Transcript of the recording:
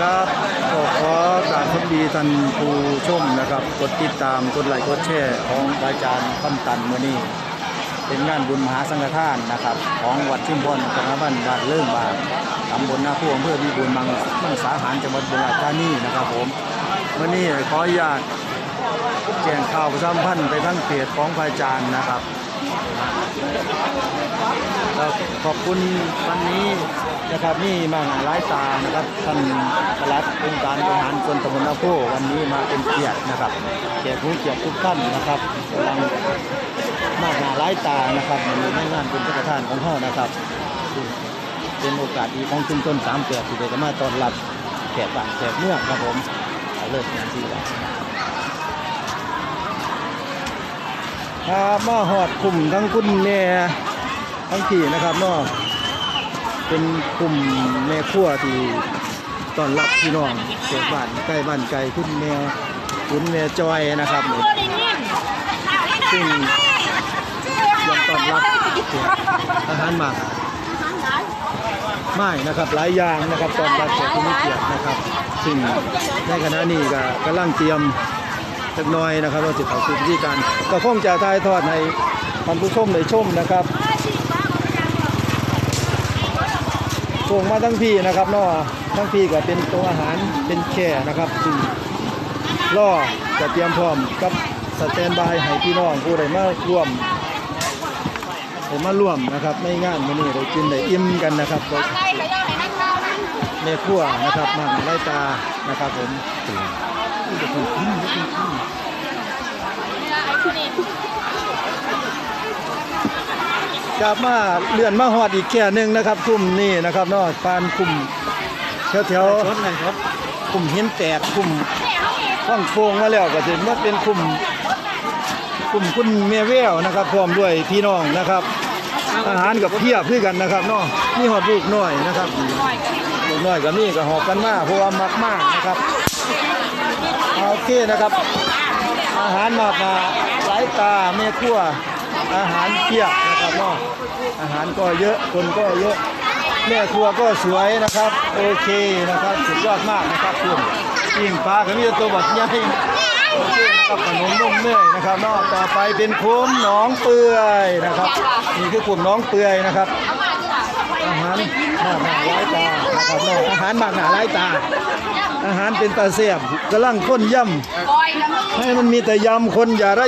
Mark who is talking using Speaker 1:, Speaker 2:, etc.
Speaker 1: ครับขอขอกราบสวัสดีท่านผู้ชมนะครับ กดติดตามกดไลค์กดแชร์ของอาจารย์คำตันมื่อนี้เป็นงานบุญมหาสังฆทานนะครับ ของวัดชิมพรจังหวัดบ้านบ้านเริ่มบางตำบลนาพวงอำเภอวิบูลมังมังสาหารจังหวัดบุรีรัมย์ธานีนะครับผมมื่อนี้ขออนุญาตแจ้งข่าวประชาสัมพันธ์ไปทั้งเพจของพระอาจารย์นะครับครับขอบคุณวันนี้ นะครับนี่มาหาหลายตานะครับท่านปลัดองค์การบริหารส่วนตำบลนาโพวันนี้มาเป็นเกียรตินะครับแขกผู้เกียรติทุกท่านนะครับกำลังมาหาหลายตานะครับอยู่นงานเป็นพระราชทานของเฮานะครับ เป็นโอกาสดีของชุมชนสามเกียรติที่ได้มาต้อนรับแขกบ้านแขกเมืองครับผมเลิกงานที่แล้วครับมาหอดกลุ่มทั้งคุณแม่ทั้งที่นะครับเนาะ เป็นกลุ่มแม่ครัวที่ต้อนรับพี่น้องเกิดบ้านใกล้บ้านไกลคุณแม่คุณแม่จอยนะครับซึ่งยังต้อนรับอาหารหมากไม่นะครับหลายอย่างนะครับตอนรับแขกผู้มีเกียรตินะครับซึ่งในขณะนี้ก็กำลังเตรียมจักน้อยนะครับเราจะเข้าสู่พิธีการก็คงจะถ่ายทอดให้ท่านผู้ชมได้ชมนะครับ ส่งมาทั้งพี่นะครับเนาะทั้งพี่ก็เป็นตัวอาหารเป็นแค่นะครับซึ่ล่อจะเตรียมพร้อมกับสแตนบายให้พี่น้องผู้ใดมาร่วมได้มาร่วมนะครับในงานมื้อนี้ได้กินได้อิ่มกันนะครับโดยแม่ครัวนะครับมาไล่ตานะครับผม กลับมาเลื่อนมาฮอดอีกแค่หนึงนะครับกลุ่มนี้นะครับเนาะปานกลุ่มแถวแถวๆ
Speaker 2: ครับ
Speaker 1: กลุ่มหินแตกกลุ่มข้องโฟงมาแล้วก็จะมาเป็นกลุ่มกลุ่มคุณเมเวลนะครับพร้อมด้วยพี่น้องนะครับ อาหารกับเพียบคือกันนะครับเนาะมีหอดลูกน้อยนะครับลูกน้อยก็มีก็หอบกันมาเพราะว่ามักมากนะครับโอเคนะครับ อาหารมากมาหลายตาแม่ครัว อาหารเพียบนะครับเนาะอาหารก็เยอะคนก็เยอะแม่ครัวก็สวยนะครับ โอเคนะครับสุดยอดมากนะครับคุณยิ่งปลาก็มีแต่ตัวบักใหญ่โอเคนะครับขนมนมเนยนะครับนอกต่อไปเป็นคุ้มน้องเปื่อยนะครับนี่คือกลุ่มน้องเปื่อยนะครับอาหารมาหนาหลายตานะครับนอกอาหารมากหนาหลายตา อาหารเป็นตาเสียบกำลังข้นย่ำให้มันมีแต่ยำคนอย่าได้